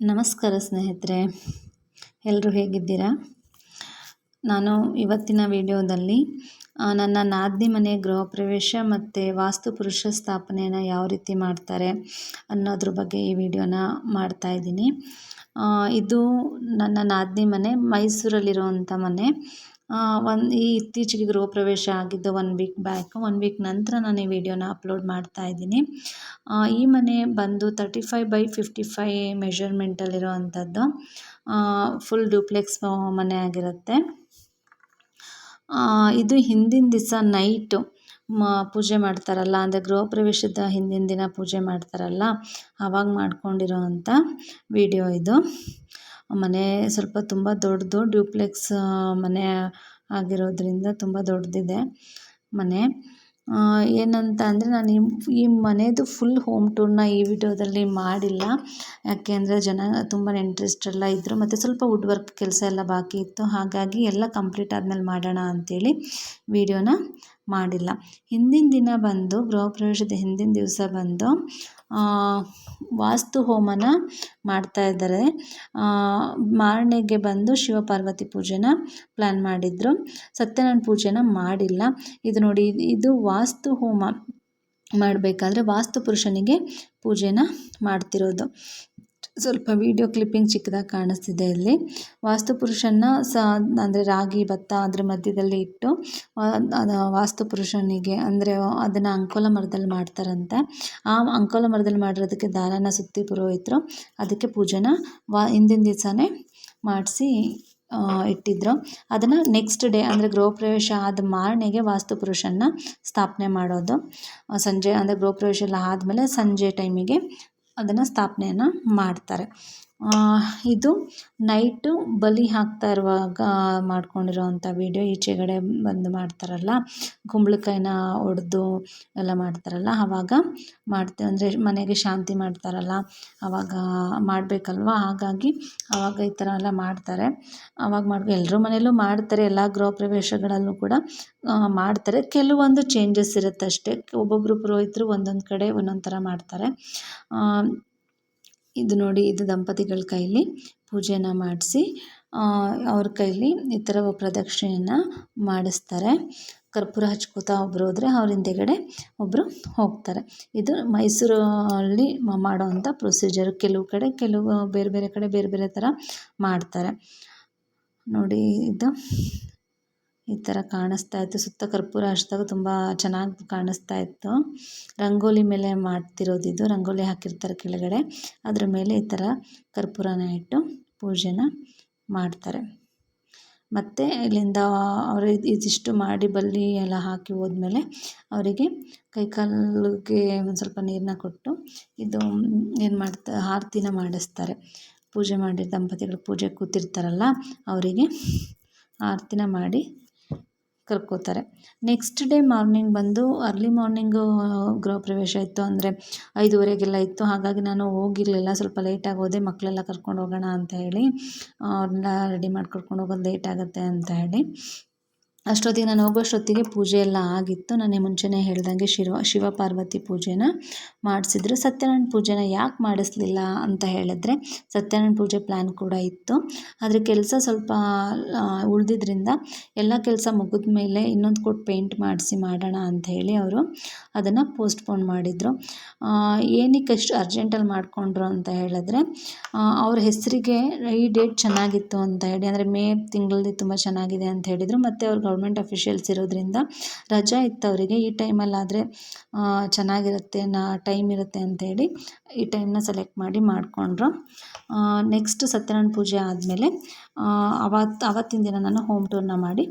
ನಮಸ್ಕಾರ ಸ್ನೇಹಿತರೆ ಎಲ್ಲರೂ ಹೇಗಿದ್ದೀರಾ? ನಾನು ಇವತ್ತಿನ ವಿಡಿಯೋದಲ್ಲಿ ನನ್ನ ನಾದಿನಿ ಮನೆ ಗೃಹ ಪ್ರವೇಶ ಮತ್ತು ವಾಸ್ತು ಪುರುಷ ಸ್ಥಾಪನೆಯನ್ನು ಯಾವ ರೀತಿ ಮಾಡ್ತಾರೆ ಅನ್ನೋದ್ರ ಬಗ್ಗೆ ಈ ವಿಡಿಯೋನ ಮಾಡ್ತಾಯಿದ್ದೀನಿ ಇದು ನನ್ನ ನಾದಿನಿ ಮನೆ ಮೈಸೂರಲ್ಲಿರುವಂಥ ಮನೆ. ಒಂದು ಈ ಇತ್ತೀಚೆಗೆ ಗೃಹ ಪ್ರವೇಶ ಆಗಿದ್ದು one week back one week ನಂತರ ನಾನು ಈ ವಿಡಿಯೋನ ಅಪ್ಲೋಡ್ ಮಾಡ್ತಾ ಇದ್ದೀನಿ. ಈ ಮನೆ ಬಂದು thirty five by fifty five ಮೆಷರ್ಮೆಂಟಲ್ಲಿರುವಂಥದ್ದು full duplex ಮನೆ ಆಗಿರುತ್ತೆ. ಇದು ಹಿಂದಿನ ದಿವಸ ನೈಟು ಮ, ಪೂಜೆ ಮಾಡ್ತಾರಲ್ಲ, ಅಂದರೆ ಗೃಹ ಪ್ರವೇಶದ ಹಿಂದಿನ ದಿನ ಪೂಜೆ ಮಾಡ್ತಾರಲ್ಲ ಆವಾಗ ಮಾಡ್ಕೊಂಡಿರೋ ಅಂಥ ವಿಡಿಯೋ ಇದು. ಮನೆ ಸ್ವಲ್ಪ ತುಂಬ ದೊಡ್ಡದು ಡ್ಯೂಪ್ಲೆಕ್ಸ್ ಮನೆ ಆಗಿರೋದರಿಂದ ತುಂಬ ದೊಡ್ಡದಿದೆ ಮನೆ. ಏನಂತ ಅಂದರೆ ನಾನು ಈ ಮನೆಯದು ಫುಲ್ ಹೋಮ್ ಟೂರ್ನ ಈ ವಿಡಿಯೋದಲ್ಲಿ ಮಾಡಿಲ್ಲ. ಯಾಕೆ ಅಂದರೆ ಜನ ತುಂಬ ಎಲ್ಲ ಇದ್ದರು ಮತ್ತು ಸ್ವಲ್ಪ ವುಡ್ ವರ್ಕ್ ಕೆಲಸ ಎಲ್ಲ ಬಾಕಿ ಇತ್ತು. ಹಾಗಾಗಿ ಎಲ್ಲ ಕಂಪ್ಲೀಟ್ ಆದಮೇಲೆ ಮಾಡೋಣ ಅಂಥೇಳಿ ವಿಡಿಯೋನ ಮಾಡಿಲ್ಲ. ಹಿಂದಿನ ದಿನ ಬಂದು ಗೃಹ ಪ್ರವೇಶದ ಹಿಂದಿನ ದಿವಸ ಬಂದು ವಾಸ್ತು ಹೋಮನ ಮಾಡ್ತಾ ಇದ್ದಾರೆ. ಮಾರನೆಗೆ ಬಂದು ಶಿವಪಾರ್ವತಿ ಪೂಜೆನ ಪ್ಲ್ಯಾನ್ ಮಾಡಿದ್ರು. ಸತ್ಯನಾರಾಯಣ ಪೂಜೆನ ಮಾಡಿಲ್ಲ. ಇದು ನೋಡಿ, ಇದು ವಾಸ್ತು ಹೋಮ ಮಾಡಬೇಕಾದ್ರೆ ವಾಸ್ತು ಪುರುಷನಿಗೆ ಪೂಜೆನ ಮಾಡ್ತಿರೋದು. ಸ್ವಲ್ಪ ವೀಡಿಯೋ ಕ್ಲಿಪ್ಪಿಂಗ್ ಚಿಕ್ಕದಾಗಿ ಕಾಣಿಸ್ತಿದೆ ಇಲ್ಲಿ. ವಾಸ್ತು ಪುರುಷನ ಸ, ಅಂದರೆ ರಾಗಿ, ಭತ್ತ ಅದ್ರ ಮಧ್ಯದಲ್ಲಿ ಇಟ್ಟು ವಾಸ್ತು ಪುರುಷನಿಗೆ, ಅಂದರೆ ಅದನ್ನು ಅಂಕೋಲ ಮರದಲ್ಲಿ ಮಾಡ್ತಾರಂತೆ. ಆ ಅಂಕೋಲ ಮರದಲ್ಲಿ ಮಾಡಿರೋದಕ್ಕೆ ದಾರನ ಸುತ್ತಿ ಪುರೋಹಿತರು ಅದಕ್ಕೆ ಪೂಜೆನ ವಾ, ಹಿಂದಿನ ದಿವಸನೇ ಮಾಡಿಸಿ ಇಟ್ಟಿದ್ರು. ಅದನ್ನು ನೆಕ್ಸ್ಟ್ ಡೇ ಅಂದರೆ ಗೃಹಪ್ರವೇಶ ಆದ ಮಾರನೆಗೆ ವಾಸ್ತು ಪುರುಷನ ಸ್ಥಾಪನೆ ಮಾಡೋದು. ಸಂಜೆ, ಅಂದರೆ ಗೃಹ ಪ್ರವೇಶ ಎಲ್ಲ ಆದಮೇಲೆ ಸಂಜೆ ಟೈಮಿಗೆ ಅದನ್ನು ಸ್ಥಾಪನೆಯನ್ನು ಮಾಡ್ತಾರೆ. ಇದು ನೈಟು ಬಲಿ ಹಾಕ್ತಾ ಇರುವಾಗ ಮಾಡ್ಕೊಂಡಿರೋವಂಥ ವೀಡಿಯೋ ಈಚೆಗಡೆ ಬಂದು ಮಾಡ್ತಾರಲ್ಲ, ಕುಂಬಳಕಾಯಿನ ಒಡೆದು ಎಲ್ಲ ಮಾಡ್ತಾರಲ್ಲ ಆವಾಗ ಮಾಡ್ತೇವೆ ಅಂದರೆ ಮನೆಗೆ ಶಾಂತಿ ಮಾಡ್ತಾರಲ್ಲ ಆವಾಗ ಮಾಡಬೇಕಲ್ವಾ? ಹಾಗಾಗಿ ಆವಾಗ ಈ ಥರ ಎಲ್ಲ ಮಾಡ್ತಾರೆ. ಆವಾಗ ಮಾಡಿ ಎಲ್ಲರ ಮನೆಯಲ್ಲೂ ಮಾಡ್ತಾರೆ, ಎಲ್ಲ ಗೃಹ ಪ್ರವೇಶಗಳಲ್ಲೂ ಕೂಡ ಮಾಡ್ತಾರೆ. ಕೆಲವೊಂದು ಚೇಂಜಸ್ ಇರುತ್ತೆ ಅಷ್ಟೇ. ಒಬ್ಬೊಬ್ಬರು ಪುರೋಹಿತರು ಒಂದೊಂದು ಕಡೆ ಒಂದೊಂದು ಥರ ಮಾಡ್ತಾರೆ. ಇದು ನೋಡಿ, ಇದು ದಂಪತಿಗಳ ಕೈಲಿ ಪೂಜೆನ ಮಾಡಿಸಿ ಅವ್ರ ಕೈಲಿ ಈ ಥರ ಪ್ರದಕ್ಷಿಣೆಯನ್ನು ಮಾಡಿಸ್ತಾರೆ. ಕರ್ಪೂರ ಹಚ್ಕೋತಾ ಒಬ್ಬರು ಹೋದರೆ ಅವ್ರ ಹಿಂದೆಗಡೆ ಒಬ್ಬರು ಹೋಗ್ತಾರೆ. ಇದು ಮೈಸೂರಲ್ಲಿ ಮಾಡೋವಂಥ ಪ್ರೊಸೀಜರ್ ಕೆಲವು ಕಡೆ, ಕೆಲವು ಬೇರೆ ಬೇರೆ ಕಡೆ ಬೇರೆ ಬೇರೆ ಥರ ಮಾಡ್ತಾರೆ. ನೋಡಿ, ಇದು ಈ ಥರ ಕಾಣಿಸ್ತಾ ಇತ್ತು. ಸುತ್ತ ಕರ್ಪೂರ ಹಚ್ಚಿದಾಗ ತುಂಬ ಚೆನ್ನಾಗಿ ಕಾಣಿಸ್ತಾ ಇತ್ತು. ರಂಗೋಲಿ ಮೇಲೆ ಮಾಡ್ತಿರೋದು ರಂಗೋಲಿ ಹಾಕಿರ್ತಾರೆ ಕೆಳಗಡೆ. ಅದ್ರ ಮೇಲೆ ಈ ಥರ ಕರ್ಪೂರನ ಇಟ್ಟು ಪೂಜೆನ ಮಾಡ್ತಾರೆ. ಮತ್ತು ಇಲ್ಲಿಂದ ಅವರು ಇದಿಷ್ಟು ಮಾಡಿ ಬಲ್ಲಿ ಎಲ್ಲ ಹಾಕಿ ಹೋದ್ಮೇಲೆ ಅವರಿಗೆ ಕೈಕಾಲಿಗೆ ಒಂದು ಸ್ವಲ್ಪ ನೀರನ್ನ ಕೊಟ್ಟು ಇದು ಏನು ಮಾಡ್ತಾ, ಆರತಿನ ಮಾಡಿಸ್ತಾರೆ. ಪೂಜೆ ಮಾಡಿ ದಂಪತಿಗಳು ಪೂಜೆ ಕೂತಿರ್ತಾರಲ್ಲ, ಅವರಿಗೆ ಆರತಿನ ಮಾಡಿ ಕರ್ಕೋತಾರೆ. ನೆಕ್ಸ್ಟ್ ಡೇ ಮಾರ್ನಿಂಗ್ ಬಂದು ಅರ್ಲಿ ಮಾರ್ನಿಂಗು ಗೃಹ ಪ್ರವೇಶ ಇತ್ತು ಅಂದರೆ ಐದುವರೆಗೆಲ್ಲ ಇತ್ತು. ಹಾಗಾಗಿ ನಾನು ಹೋಗಿರಲಿಲ್ಲ. ಸ್ವಲ್ಪ ಲೇಟಾಗಿ ಹೋದೆ. ಮಕ್ಕಳೆಲ್ಲ ಕರ್ಕೊಂಡು ಹೋಗೋಣ ಅಂತ ಹೇಳಿ ಅವ್ರನ್ನ ರೆಡಿ ಮಾಡಿ ಕರ್ಕೊಂಡು ಹೋಗೋದು ಲೇಟ್ ಆಗುತ್ತೆ ಅಂತ ಹೇಳಿ. ಅಷ್ಟೊತ್ತಿಗೆ ನಾನು ಹೋಗೋಷ್ಟೊತ್ತಿಗೆ ಪೂಜೆ ಎಲ್ಲ ಆಗಿತ್ತು. ನಾನೇ ಮುಂಚೆನೇ ಹೇಳ್ದಂಗೆ ಶಿವ ಶಿವ ಪಾರ್ವತಿ ಪೂಜೆನ ಮಾಡಿಸಿದ್ರು. ಸತ್ಯನಾರಾಯಣ ಪೂಜೆನ ಯಾಕೆ ಮಾಡಿಸ್ಲಿಲ್ಲ ಅಂತ ಹೇಳಿದ್ರೆ ಸತ್ಯನಾರಾಯಣ ಪೂಜೆ ಪ್ಲ್ಯಾನ್ ಕೂಡ ಇತ್ತು. ಆದರೆ ಕೆಲಸ ಸ್ವಲ್ಪ ಉಳಿದಿದ್ರಿಂದ ಎಲ್ಲ ಕೆಲಸ ಮುಗಿದ ಮೇಲೆ ಇನ್ನೊಂದು ಕೊಟ್ಟು ಪೇಂಟ್ ಮಾಡಿಸಿ ಮಾಡೋಣ ಅಂತ ಹೇಳಿ ಅವರು ಅದನ್ನು ಪೋಸ್ಟ್ಪೋನ್ ಮಾಡಿದರು. ಏನಕ್ಕೆ ಅಷ್ಟು ಅರ್ಜೆಂಟಲ್ಲಿ ಮಾಡಿಕೊಂಡ್ರು ಅಂತ ಹೇಳಿದ್ರೆ ಅವ್ರ ಹೆಸರಿಗೆ ಈ ಡೇಟ್ ಚೆನ್ನಾಗಿತ್ತು ಅಂತ ಹೇಳಿ, ಅಂದರೆ ಮೇ ತಿಂಗಳಲ್ಲಿ ತುಂಬ ಚೆನ್ನಾಗಿದೆ ಅಂತ ಹೇಳಿದರು. ಮತ್ತು ಅವ್ರು ಗೌರ್ಮೆಂಟ್ ಅಫಿಷಿಯಲ್ಸ್ ಇರೋದ್ರಿಂದ ರಜಾ ಇತ್ತವರಿಗೆ ಈ ಟೈಮಲ್ಲಾದರೆ ಚೆನ್ನಾಗಿರುತ್ತೆ, ನಾ ಟೈಮ್ ಇರುತ್ತೆ ಅಂತೇಳಿ ಈ ಟೈಮನ್ನ ಸೆಲೆಕ್ಟ್ ಮಾಡಿ ಮಾಡಿಕೊಂಡ್ರು. ನೆಕ್ಸ್ಟ್ ಸತ್ಯನಾರಾಯಣ ಪೂಜೆ ಆದಮೇಲೆ ಅವತ್ತು ಅವತ್ತಿನ ದಿನ ನಾನು ಹೋಮ್ ಟೂರ್ನ ಮಾಡಿ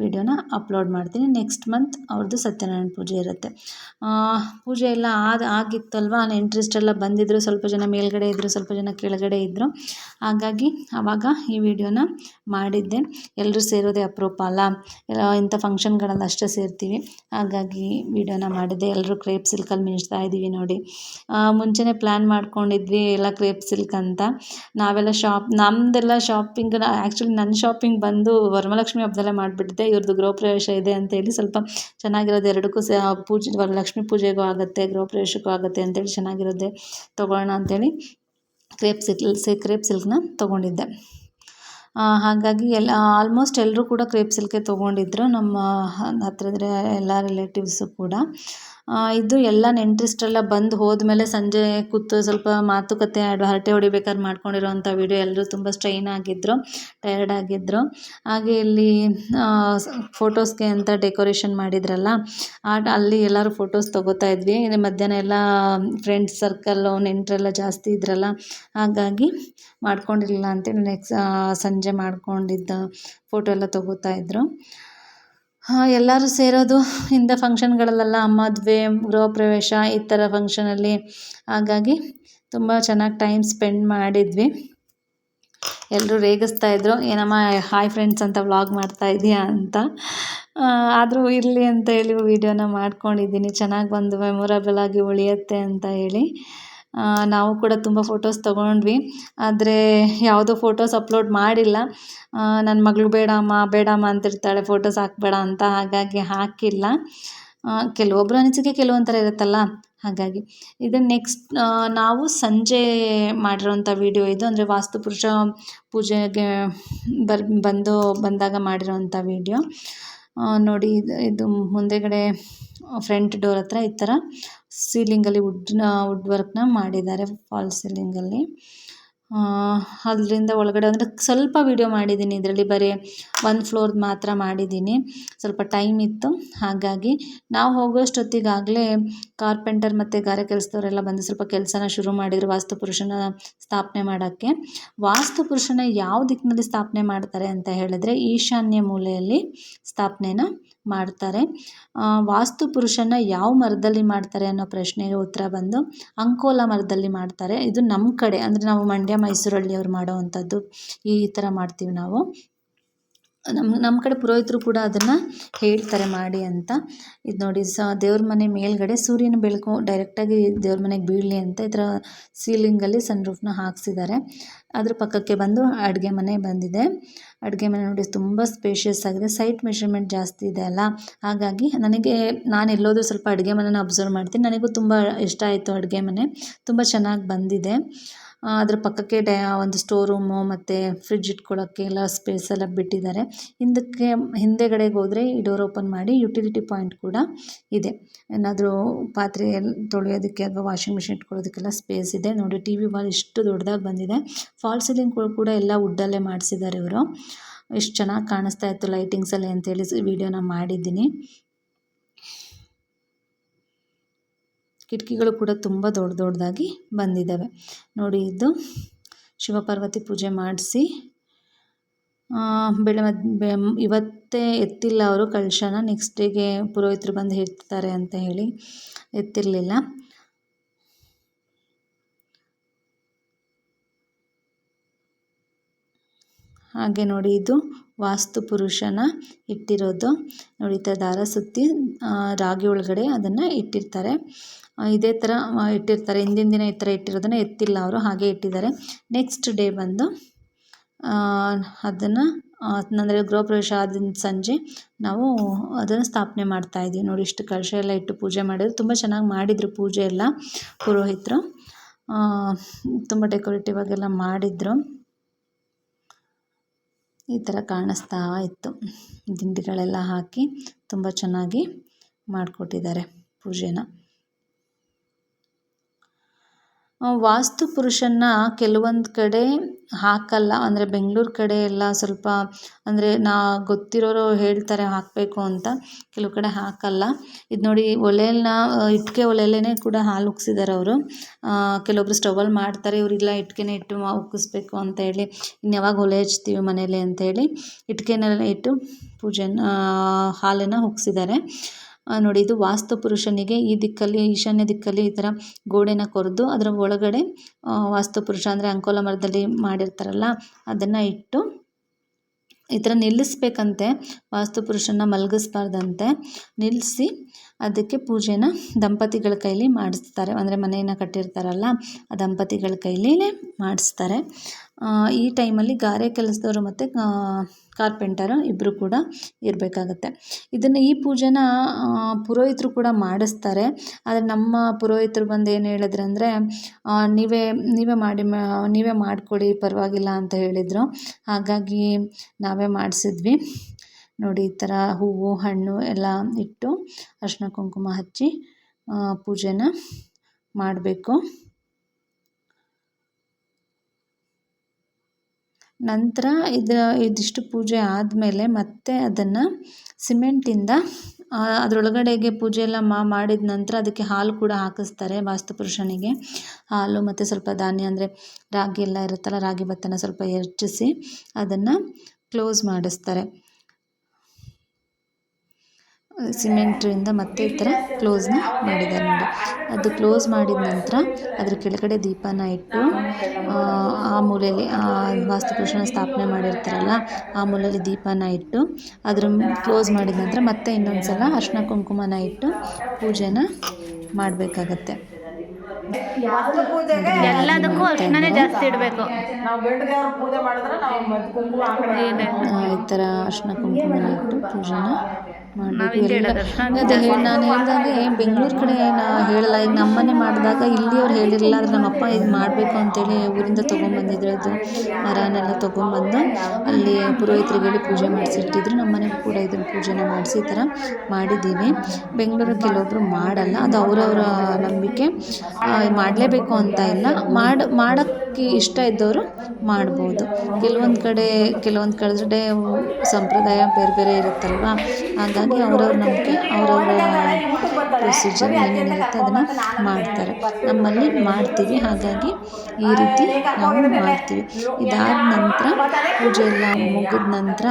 ವೀಡಿಯೋನ ಅಪ್ಲೋಡ್ ಮಾಡ್ತೀನಿ. ನೆಕ್ಸ್ಟ್ ಮಂತ್ ಅವ್ರದ್ದು ಸತ್ಯನಾರಾಯಣ ಪೂಜೆ ಇರುತ್ತೆ. ಪೂಜೆ ಎಲ್ಲ ಆದ, ಆಗಿತ್ತಲ್ವ? ಇಂಟ್ರೆಸ್ಟ್ ಎಲ್ಲ ಬಂದಿದ್ದರು ಸ್ವಲ್ಪ ಜನ ಮೇಲ್ಗಡೆ ಇದ್ದರು ಸ್ವಲ್ಪ ಜನ ಕೆಳಗಡೆ ಇದ್ದರು ಹಾಗಾಗಿ ಆವಾಗ ಈ ವಿಡಿಯೋನ ಮಾಡಿದ್ದೆ. ಎಲ್ಲರೂ ಸೇರೋದೇ ಅಪರೂಪ ಅಲ್ಲ ಇಂಥ ಫಂಕ್ಷನ್ಗಳಲ್ಲಿ ಅಷ್ಟೇ ಸೇರ್ತೀವಿ. ಹಾಗಾಗಿ ವಿಡಿಯೋನ ಮಾಡಿದ್ದೆ ಎಲ್ಲರೂ ಕ್ರೇಪ್ ಸಿಲ್ಕಲ್ಲಿ ಮಿಂಚ್ತಾ ಇದ್ದೀವಿ ನೋಡಿ. ಮುಂಚೆನೇ ಪ್ಲ್ಯಾನ್ ಮಾಡ್ಕೊಂಡಿದ್ವಿ, ಎಲ್ಲ ಕ್ರೇಪ್ ಸಿಲ್ಕ್ ಅಂತ. ನಾವೆಲ್ಲ ಶಾಪ್ ನಮ್ಮದೆಲ್ಲ ಶಾಪಿಂಗ್ ಆ್ಯಕ್ಚುಲಿ ನನ್ನ ಶಾಪಿಂಗ್ ಬಂದು ವರಮಹಾಲಕ್ಷ್ಮಿ ಹಬ್ಬದಲ್ಲೇ ಮಾಡಿಬಿಟ್ಟಿದ್ದೆ. ಇವ್ರದ್ದು ಗೃಹ ಪ್ರವೇಶ ಇದೆ ಅಂತೇಳಿ ಸ್ವಲ್ಪ ಚೆನ್ನಾಗಿರೋದು ಎರಡಕ್ಕೂ ಸಹ ಪೂಜೆ, ವರಲಕ್ಷ್ಮಿ ಪೂಜೆಗೂ ಆಗುತ್ತೆ ಗೃಹ ಪ್ರವೇಶಕ್ಕೂ ಆಗುತ್ತೆ ಅಂತೇಳಿ ಚೆನ್ನಾಗಿರೋದೇ ತೊಗೊಳ್ಳೋಣ ಅಂತೇಳಿ ಕ್ರೇಪ್ ಸಿಲ್ಕ್ ಕ್ರೇಪ್ ಸಿಲ್ಕ್ನ ತೊಗೊಂಡಿದ್ದೆ. ಹಾಗಾಗಿ ಎಲ್ಲ ಆಲ್ಮೋಸ್ಟ್ ಎಲ್ಲರೂ ಕೂಡ ಕ್ರೇಪ್ ಸಿಲ್ಕೆ ತೊಗೊಂಡಿದ್ರು. ನಮ್ಮ ಹತ್ತಿರದ ಎಲ್ಲ ರಿಲೇಟಿವ್ಸು ಕೂಡ. ಇದು ಎಲ್ಲ ನೆಂಟರಿಷ್ಟರೆಲ್ಲ ಬಂದು ಹೋದ್ಮೇಲೆ ಸಂಜೆ ಕೂತು ಸ್ವಲ್ಪ ಮಾತುಕತೆ ಆಡಿ ಹರಟೆ ಹೊಡಿಬೇಕಾದ್ರೆ ಮಾಡ್ಕೊಂಡಿರೋವಂಥ ವೀಡಿಯೋ ಎಲ್ಲರೂ ತುಂಬ ಸ್ಟ್ರೈನ್ ಆಗಿದ್ದರು ಟಯರ್ಡ್ ಆಗಿದ್ದರು ಹಾಗೆ ಇಲ್ಲಿ ಫೋಟೋಸ್ಗೆ ಅಂತ ಡೆಕೋರೇಷನ್ ಮಾಡಿದ್ರಲ್ಲ ಆಗ ಅಲ್ಲಿ ಎಲ್ಲರೂ ಫೋಟೋಸ್ ತೊಗೋತಾ ಇದ್ವಿ. ಮಧ್ಯಾಹ್ನ ಎಲ್ಲ ಫ್ರೆಂಡ್ಸ್ ಸರ್ಕಲ್ಲು ನೆಂಟರೆಲ್ಲ ಜಾಸ್ತಿ ಇದ್ರಲ್ಲ, ಹಾಗಾಗಿ ಮಾಡ್ಕೊಂಡಿರಲಿಲ್ಲ ಅಂತೇಳಿ ನೆಕ್ಸ್ಟ್ ಸಂಜೆ ಮಾಡ್ಕೊಂಡಿದ್ದ ಫೋಟೋ ಎಲ್ಲ ತೊಗೋತಾ ಇದ್ದರು ಎಲ್ಲರೂ ಸೇರೋದು ಇಂಥ ಫಂಕ್ಷನ್ಗಳಲ್ಲೆಲ್ಲ ಮದುವೆ ಗೃಹ ಪ್ರವೇಶ ಈ ಥರ ಫಂಕ್ಷನಲ್ಲಿ ಹಾಗಾಗಿ ತುಂಬ ಚೆನ್ನಾಗಿ ಟೈಮ್ ಸ್ಪೆಂಡ್ ಮಾಡಿದ್ವಿ. ಎಲ್ಲರೂ ರೇಗಿಸ್ತಾ ಇದ್ದರು ಏನಮ್ಮ ಹಾಯ್ ಫ್ರೆಂಡ್ಸ್ ಅಂತ ವ್ಲಾಗ್ ಮಾಡ್ತಾ ಇದೀಯಾ ಅಂತ. ಆದರೂ ಇರಲಿ ಅಂತ ಹೇಳಿ ವೀಡಿಯೋನ ಮಾಡ್ಕೊಂಡಿದ್ದೀನಿ. ಚೆನ್ನಾಗಿ ಬಂದು ಮೆಮೊರಬಲ್ ಆಗಿ ಉಳಿಯುತ್ತೆ ಅಂತ ಹೇಳಿ. ನಾವು ಕೂಡ ತುಂಬ ಫೋಟೋಸ್ ತೊಗೊಂಡ್ವಿ. ಆದರೆ ಯಾವುದೂ ಫೋಟೋಸ್ ಅಪ್ಲೋಡ್ ಮಾಡಿಲ್ಲ. ನನ್ನ ಮಗಳು ಬೇಡಮ್ಮ ಬೇಡಮ್ಮ ಅಂತಿರ್ತಾಳೆ ಫೋಟೋಸ್ ಹಾಕ್ಬೇಡ ಅಂತ ಹಾಗಾಗಿ ಹಾಕಿಲ್ಲ. ಕೆಲವೊಬ್ಬರು ಅನಿಸಿಕೆ ಕೆಲವೊಂಥರ ಇರುತ್ತಲ್ಲ, ಹಾಗಾಗಿ. ಇದು ನೆಕ್ಸ್ಟ್ ನಾವು ಸಂಜೆ ಮಾಡಿರೋಂಥ ವೀಡಿಯೋ ಇದು. ಅಂದರೆ ವಾಸ್ತುಪುರುಷ ಪೂಜೆಗೆ ಬರ್, ಬಂದು ಬಂದಾಗ ಮಾಡಿರೋಂಥ ವೀಡಿಯೋ ನೋಡಿ, ಇದು ಇದು ಮುಂದೆಗಡೆ ಫ್ರಂಟ್ ಡೋರ್ ಹತ್ರ ಈ ಥರ ಸೀಲಿಂಗಲ್ಲಿ ವುಡ್ನ ವುಡ್ ವರ್ಕ್ನ ಮಾಡಿದ್ದಾರೆ ಫಾಲ್ ಸೀಲಿಂಗಲ್ಲಿ. ಅದರಿಂದ ಒಳಗಡೆ ಅಂದರೆ ಸ್ವಲ್ಪ ವಿಡಿಯೋ ಮಾಡಿದ್ದೀನಿ, ಇದರಲ್ಲಿ ಬರೀ ಒಂದು ಫ್ಲೋರ್ದು ಮಾತ್ರ ಮಾಡಿದ್ದೀನಿ. ಸ್ವಲ್ಪ ಟೈಮ್ ಇತ್ತು, ಹಾಗಾಗಿ ನಾವು ಹೋಗೋಷ್ಟೊತ್ತಿಗಾಗಲೇ ಕಾರ್ಪೆಂಟರ್ ಮತ್ತು ಗಾರೆ ಕೆಲಸದವರೆಲ್ಲ ಬಂದು ಸ್ವಲ್ಪ ಕೆಲಸನ ಶುರು ಮಾಡಿದರು ವಾಸ್ತುಪುರುಷನ ಸ್ಥಾಪನೆ ಮಾಡೋಕ್ಕೆ. ವಾಸ್ತುಪುರುಷನ ಯಾವ ದಿಕ್ಕಿನಲ್ಲಿ ಸ್ಥಾಪನೆ ಮಾಡ್ತಾರೆ ಅಂತ ಹೇಳಿದ್ರೆ ಈಶಾನ್ಯ ಮೂಲೆಯಲ್ಲಿ ಸ್ಥಾಪನೆನ ಮಾಡ್ತಾರೆ. ವಾಸ್ತು ಪುರುಷನ ಯಾವ ಮರದಲ್ಲಿ ಮಾಡ್ತಾರೆ ಅನ್ನೋ ಪ್ರಶ್ನೆಗೆ ಉತ್ತರ ಬಂದು ಅಂಕೋಲ ಮರದಲ್ಲಿ ಮಾಡ್ತಾರೆ. ಇದು ನಮ್ಮ ಕಡೆ, ಅಂದರೆ ನಾವು ಮಂಡ್ಯ ಮೈಸೂರಲ್ಲಿ ಅವ್ರು ಮಾಡೋವಂಥದ್ದು ಈ ಥರ ಮಾಡ್ತೀವಿ ನಾವು. ನಮ್ಮ ನಮ್ಮ ಕಡೆ ಪುರೋಹಿತರು ಕೂಡ ಅದನ್ನು ಹೇಳ್ತಾರೆ ಮಾಡಿ ಅಂತ. ಇದು ನೋಡಿ, ಸ, ದೇವ್ರ ಮನೆ ಮೇಲ್ಗಡೆ ಸೂರ್ಯನ ಬೆಳಕು ಡೈರೆಕ್ಟಾಗಿ ದೇವ್ರ ಮನೆಗೆ ಬೀಳಲಿ ಅಂತ ಈ ಥರ ಸೀಲಿಂಗಲ್ಲಿ ಸನ್ ರೂಫ್ನ ಹಾಕ್ಸಿದ್ದಾರೆ. ಅದ್ರ ಪಕ್ಕಕ್ಕೆ ಬಂದು ಅಡುಗೆ ಮನೆ ಬಂದಿದೆ. ಅಡುಗೆ ಮನೆ ನೋಡಿ ತುಂಬ ಸ್ಪೇಷಿಯಸ್ ಆಗಿದೆ. ಸೈಟ್ ಮೆಷರ್ಮೆಂಟ್ ಜಾಸ್ತಿ ಇದೆ ಅಲ್ಲ? ಹಾಗಾಗಿ ನನಗೆ, ನಾನು ಎಲ್ಲೋದು ಸ್ವಲ್ಪ ಅಡುಗೆ ಮನೆನ ಅಬ್ಸರ್ವ್ ಮಾಡ್ತೀನಿ. ನನಗೂ ತುಂಬ ಇಷ್ಟ ಆಯಿತು ಅಡುಗೆ ಮನೆ. ತುಂಬ ಚೆನ್ನಾಗಿ ಬಂದಿದೆ. ಅದ್ರ ಪಕ್ಕಕ್ಕೆ ಡ್ಯಾ ಒಂದು ಸ್ಟೋರ್ ರೂಮು ಮತ್ತು ಫ್ರಿಡ್ಜ್ ಇಟ್ಕೊಳ್ಳೋಕ್ಕೆ ಎಲ್ಲ ಸ್ಪೇಸ್ ಎಲ್ಲ ಬಿಟ್ಟಿದ್ದಾರೆ. ಹಿಂದಕ್ಕೆ, ಹಿಂದೆಗಡೆಗೆ ಹೋದರೆ ಈ ಡೋರ್ ಓಪನ್ ಮಾಡಿ ಯುಟಿಲಿಟಿ ಪಾಯಿಂಟ್ ಕೂಡ ಇದೆ. ಏನಾದರೂ ಪಾತ್ರೆ ತೊಳೆಯೋದಕ್ಕೆ ಅಥವಾ ವಾಷಿಂಗ್ ಮಿಷಿನ್ ಇಟ್ಕೊಳ್ಳೋದಕ್ಕೆಲ್ಲ ಸ್ಪೇಸ್ ಇದೆ. ನೋಡಿ ಟಿ ವಿ ವಾಲ್ ಇಷ್ಟು ದೊಡ್ಡದಾಗಿ ಬಂದಿದೆ. ಫಾಲ್ ಸೀಲಿಂಗ್ ಕೂಡ ಎಲ್ಲ ವುಡ್ಡಲ್ಲೇ ಮಾಡಿಸಿದ್ದಾರೆ ಇವರು. ಎಷ್ಟು ಚೆನ್ನಾಗಿ ಕಾಣಿಸ್ತಾ ಇತ್ತು ಲೈಟಿಂಗ್ಸಲ್ಲಿ ಅಂತೇಳಿ ವೀಡಿಯೋನ ಮಾಡಿದ್ದೀನಿ. ಕಿಟಕಿಗಳು ಕೂಡ ತುಂಬ ದೊಡ್ಡ ದೊಡ್ಡದಾಗಿ ಬಂದಿದ್ದಾವೆ ನೋಡಿ ಇದು ಶಿವಪಾರ್ವತಿ ಪೂಜೆ ಮಾಡಿಸಿ ಬೆಳೆ ಇವತ್ತೇ ಎತ್ತಿಲ್ಲ ಅವರು ಕಳಶನ ನೆಕ್ಸ್ಟ್ ಡೇಗೆ ಪುರೋಹಿತರು ಬಂದು ಹೇಳ್ತಾರೆ ಅಂತ ಹೇಳಿ ಎತ್ತಿರಲಿಲ್ಲ. ಹಾಗೆ ನೋಡಿ ಇದು ವಾಸ್ತು ಪುರುಷನ ಇಟ್ಟಿರೋದು. ನೋಡಿ ಈ ಥರ ದಾರ ಸುತ್ತಿ ರಾಗಿ ಒಳಗಡೆ ಅದನ್ನು ಇಟ್ಟಿರ್ತಾರೆ. ಇದೇ ಥರ ಇಟ್ಟಿರ್ತಾರೆ. ಹಿಂದಿನ ದಿನ ಈ ಥರ ಇಟ್ಟಿರೋದನ್ನು ಎತ್ತಿಲ್ಲ ಅವರು, ಹಾಗೆ ಇಟ್ಟಿದ್ದಾರೆ. ನೆಕ್ಸ್ಟ್ ಡೇ ಬಂದು ಅದನ್ನು ಅಂದರೆ ಗೃಹ ಪ್ರವೇಶ ಆದ ಸಂಜೆ ನಾವು ಅದನ್ನು ಸ್ಥಾಪನೆ ಮಾಡ್ತಾ ಇದ್ದೀವಿ. ನೋಡಿ, ಇಷ್ಟು ಕಳಶ ಎಲ್ಲ ಇಟ್ಟು ಪೂಜೆ ಮಾಡಿದ್ರು. ತುಂಬ ಚೆನ್ನಾಗಿ ಮಾಡಿದರು ಪೂಜೆ ಎಲ್ಲ ಪುರೋಹಿತರು. ತುಂಬ ಡೆಕೋರೇಟಿವ್ ಆಗೆಲ್ಲ ಮಾಡಿದರು. ಈ ಥರ ಕಾಣಿಸ್ತಾ ಇತ್ತು. ದಿಂಡುಗಳೆಲ್ಲ ಹಾಕಿ ತುಂಬ ಚೆನ್ನಾಗಿ ಮಾಡಿಕೊಟ್ಟಿದ್ದಾರೆ ಪೂಜೆನ. ವಾಸ್ತು ಪುರುಷನ್ನ ಕೆಲವೊಂದು ಕಡೆ ಹಾಕಲ್ಲ. ಅಂದರೆ ಬೆಂಗಳೂರು ಕಡೆ ಎಲ್ಲ ಸ್ವಲ್ಪ, ಅಂದರೆ ನಾ ಗೊತ್ತಿರೋರು ಹೇಳ್ತಾರೆ ಹಾಕಬೇಕು ಅಂತ. ಕೆಲವು ಕಡೆ ಹಾಕಲ್ಲ. ಇದು ನೋಡಿ ಒಲೆಯನ್ನ ಇಟ್ಟಿಗೆ ಒಲೆಯಲ್ಲೇ ಕೂಡ ಹಾಲು ಉಗ್ಸಿದ್ದಾರೆ ಅವರು. ಕೆಲವೊಬ್ರು ಸ್ಟವಲ್ಲಿ ಮಾಡ್ತಾರೆ ಇವರಿಲ್ಲ ಇಟ್ಕೆನೇ ಇಟ್ಟು ಉಕ್ಕಿಸ್ಬೇಕು ಅಂತ ಹೇಳಿ. ಇನ್ನು ಯಾವಾಗ ಒಲೆ ಹಚ್ತೀವಿ ಮನೇಲಿ ಅಂತೇಳಿ ಇಟ್ಕೆನೆಲ್ಲ ಇಟ್ಟು ಪೂಜೆನ ಹಾಲನ್ನು ಉಗ್ಸಿದ್ದಾರೆ ನೋಡಿ, ಇದು ವಾಸ್ತು ಪುರುಷನಿಗೆ ಈ ದಿಕ್ಕಲ್ಲಿ, ಈಶಾನ್ಯ ದಿಕ್ಕಲ್ಲಿ ಈ ಥರ ಗೋಡೆನ ಕೊರೆದು ಅದರ ಒಳಗಡೆ ವಾಸ್ತು ಪುರುಷ ಅಂದರೆ ಅಂಕೋಲ ಮರದಲ್ಲಿ ಮಾಡಿರ್ತಾರಲ್ಲ, ಅದನ್ನು ಇಟ್ಟು ಈ ಥರ ನಿಲ್ಲಿಸ್ಬೇಕಂತೆ. ವಾಸ್ತು ಪುರುಷನ ಮಲಗಿಸ್ಬಾರ್ದಂತೆ. ನಿಲ್ಲಿಸಿ ಅದಕ್ಕೆ ಪೂಜೆನ ದಂಪತಿಗಳ ಕೈಲಿ ಮಾಡಿಸ್ತಾರೆ. ಅಂದರೆ ಮನೆಯನ್ನು ಕಟ್ಟಿರ್ತಾರಲ್ಲ, ಆ ದಂಪತಿಗಳ ಕೈಲಿನೇ ಮಾಡಿಸ್ತಾರೆ. ಈ ಟೈಮಲ್ಲಿ ಗಾರೆ ಕೆಲಸದವರು ಮತ್ತು ಕಾರ್ಪೆಂಟರು ಇಬ್ಬರು ಕೂಡ ಇರಬೇಕಾಗತ್ತೆ. ಇದನ್ನು ಈ ಪೂಜೆನ ಪುರೋಹಿತರು ಕೂಡ ಮಾಡಿಸ್ತಾರೆ. ಆದರೆ ನಮ್ಮ ಪುರೋಹಿತರು ಬಂದು ಏನು ಹೇಳಿದ್ರು ಅಂದರೆ ನೀವೇ ನೀವೇ ಮಾಡಿ ನೀವೇ ಮಾಡಿಕೊಡಿ ಪರವಾಗಿಲ್ಲ ಅಂತ ಹೇಳಿದರು. ಹಾಗಾಗಿ ನಾವೇ ಮಾಡಿಸಿದ್ವಿ. ನೋಡಿ, ಈ ಥರ ಹೂವು, ಹಣ್ಣು ಎಲ್ಲ ಇಟ್ಟು ಅರಿಶಿನ ಕುಂಕುಮ ಹಚ್ಚಿ ಪೂಜೆನ ಮಾಡಬೇಕು. ನಂತರ ಇದು, ಇದಿಷ್ಟು ಪೂಜೆ ಆದಮೇಲೆ ಮತ್ತೆ ಅದನ್ನು ಸಿಮೆಂಟಿಂದ ಅದರೊಳಗಡೆಗೆ ಪೂಜೆ ಎಲ್ಲ ಮಾಡಿದ ನಂತರ ಅದಕ್ಕೆ ಹಾಲು ಕೂಡ ಹಾಕಿಸ್ತಾರೆ ವಾಸ್ತುಪುರುಷನಿಗೆ. ಹಾಲು ಮತ್ತು ಸ್ವಲ್ಪ ಧಾನ್ಯ ಅಂದರೆ ರಾಗಿ ಎಲ್ಲ ಇರುತ್ತಲ್ಲ, ರಾಗಿ ಭತ್ತನ ಸ್ವಲ್ಪ ಹೆಚ್ಚಿಸಿ ಅದನ್ನು ಕ್ಲೋಸ್ ಮಾಡಿಸ್ತಾರೆ. ಸಿಮೆಂಟಿಂದ ಮತ್ತೆ ಈ ಥರ ಕ್ಲೋಸ್ನ ಮಾಡಿದ್ದಾರೆ ನೋಡಿ. ಅದು ಕ್ಲೋಸ್ ಮಾಡಿದ ನಂತರ ಅದ್ರ ಕೆಳಗಡೆ ದೀಪನ ಇಟ್ಟು ಆ ಮೂಲೆಯಲ್ಲಿ ವಾಸ್ತುಪುರುಷನ ಸ್ಥಾಪನೆ ಮಾಡಿರ್ತಾರಲ್ಲ ಆ ಮೂಲೆಯಲ್ಲಿ ದೀಪನ ಇಟ್ಟು ಅದ್ರ ಕ್ಲೋಸ್ ಮಾಡಿದ ನಂತರ ಮತ್ತೆ ಇನ್ನೊಂದು ಸಲ ಅರ್ಶಿನ ಕುಂಕುಮನ ಇಟ್ಟು ಪೂಜೆನ ಮಾಡಬೇಕಾಗತ್ತೆ. ಎಲ್ಲದಕ್ಕೂ ಅರ್ಶಿಣನೇ ಜಾಸ್ತಿ ಇಡಬೇಕು. ನಾವು ಗಂಡು ದೇವ್ರ ಪೂಜೆ ಮಾಡಿದ್ರೆ ನಾವು ಕುಂಕುಮ ಆ ಕಡೆ ಈ ಥರ ಅರ್ಶಿನ ಕುಂಕುಮನ ಇಟ್ಟು ಪೂಜೆನ ಮಾಡಬೇಕು ಎಲ್ಲ ಅದೇ ಹೇಳಿ ನಾನು ಹೇಳಿದಾಗೆ ಬೆಂಗಳೂರು ಕಡೆ ನಾ ಹೇಳಲ್ಲ ಈಗ ನಮ್ಮನೆ ಮಾಡಿದಾಗ ಇಲ್ಲಿಯವ್ರು ಹೇಳಿರಲಿಲ್ಲ ಆದರೆ ನಮ್ಮಪ್ಪ ಇದು ಮಾಡಬೇಕು ಅಂತೇಳಿ ಊರಿಂದ ತೊಗೊಂಬಂದಿದ್ರು ಅದು. ಮರನೆಲ್ಲ ತೊಗೊಂಬಂದು ಅಲ್ಲಿ ಪುರೋಹಿತರಿಗೆ ಹೇಳಿ ಪೂಜೆ ಮಾಡಿಸಿಟ್ಟಿದ್ರು. ನಮ್ಮ ಮನೆಗೂ ಕೂಡ ಇದನ್ನು ಪೂಜೆನ ಮಾಡಿಸಿ ಈ ಥರ ಮಾಡಿದ್ದೀವಿ. ಬೆಂಗಳೂರು ಕೆಲವೊಬ್ಬರು ಮಾಡಲ್ಲ ಅದು ಅವರವರ ನಂಬಿಕೆ. ಮಾಡಲೇಬೇಕು ಅಂತ ಇಲ್ಲ. ಮಾಡಿ ಮಾಡೋಕ್ಕೆ ಇಷ್ಟ ಇದ್ದವರು ಮಾಡ್ಬೋದು. ಕೆಲವೊಂದು ಕಡೆ ಕೆಲವೊಂದು ಕಡೆ ಸಂಪ್ರದಾಯ ಬೇರೆ ಬೇರೆ ಇರುತ್ತಲ್ವ? ಹಾಗಾಗಿ ಅವ್ರವ್ರ ನಂಬಿಕೆ, ಅವ್ರವ್ರ ಪ್ರೊಸೀಜರ್ ಏನೇನಿರುತ್ತೆ ಅದನ್ನು ಮಾಡ್ತಾರೆ. ನಮ್ಮಲ್ಲಿ ಮಾಡ್ತೀವಿ. ಹಾಗಾಗಿ ಈ ರೀತಿ ನಾವು ಮಾಡ್ತೀವಿ. ಇದಾದ ನಂತರ ಪೂಜೆ ಎಲ್ಲ ಮುಗಿದ ನಂತರ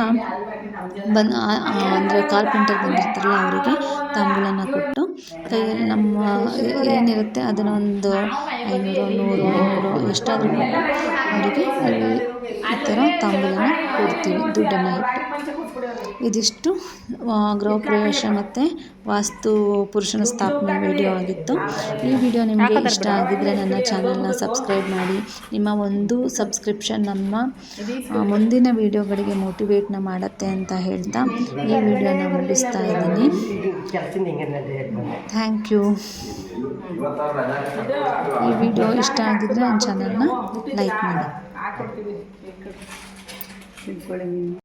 ಬಂದು ಅಂದರೆ ಕಾರ್ಪೆಂಟರ್ ಬಂದಿರ್ತಾರಲ್ಲ, ಅವರಿಗೆ ತಾಂಬೂಲನ ಕೊಟ್ಟು ಕೈಯಲ್ಲಿ ನಮ್ಮ ಏನಿರುತ್ತೆ ಅದನ್ನ ಒಂದು ಐನೂರು, ನೂರು ನೂರು ಎಷ್ಟಾದರೂ ಅವರಿಗೆ ಈ ಥರ ತಾಂಬೂಲನ ಕೊಡ್ತೀವಿ ದುಡ್ಡನ್ನು ಇಟ್ಟು. ಇದಿಷ್ಟು ಗೃಹ ಪ್ರವೇಶ ಮತ್ತು ವಾಸ್ತು ಪುರುಷನ ಸ್ಥಾಪನೆ ವಿಡಿಯೋ ಆಗಿತ್ತು. ಈ ವಿಡಿಯೋ ನಿಮಗೆ ಇಷ್ಟ ಆಗಿದ್ದರೆ ನನ್ನ ಚಾನಲ್ನ ಸಬ್ಸ್ಕ್ರೈಬ್ ಮಾಡಿ. ನಿಮ್ಮ ಒಂದು ಸಬ್ಸ್ಕ್ರಿಪ್ಷನ್ ನಮ್ಮ ಮುಂದಿನ ವಿಡಿಯೋಗಳಿಗೆ ಮೋಟಿವೇಟ್ನ ಮಾಡುತ್ತೆ ಅಂತ ಹೇಳ್ತಾ ಈ ವಿಡಿಯೋನ ಮುಗಿಸ್ತಾ ಇದ್ದೀನಿ. ಥ್ಯಾಂಕ್ ಯು ಈ ವಿಡಿಯೋ ಇಷ್ಟ ಆಗಿದ್ದರೆ ನನ್ನ ಚಾನಲ್ನ ಲೈಕ್ ಮಾಡಿ.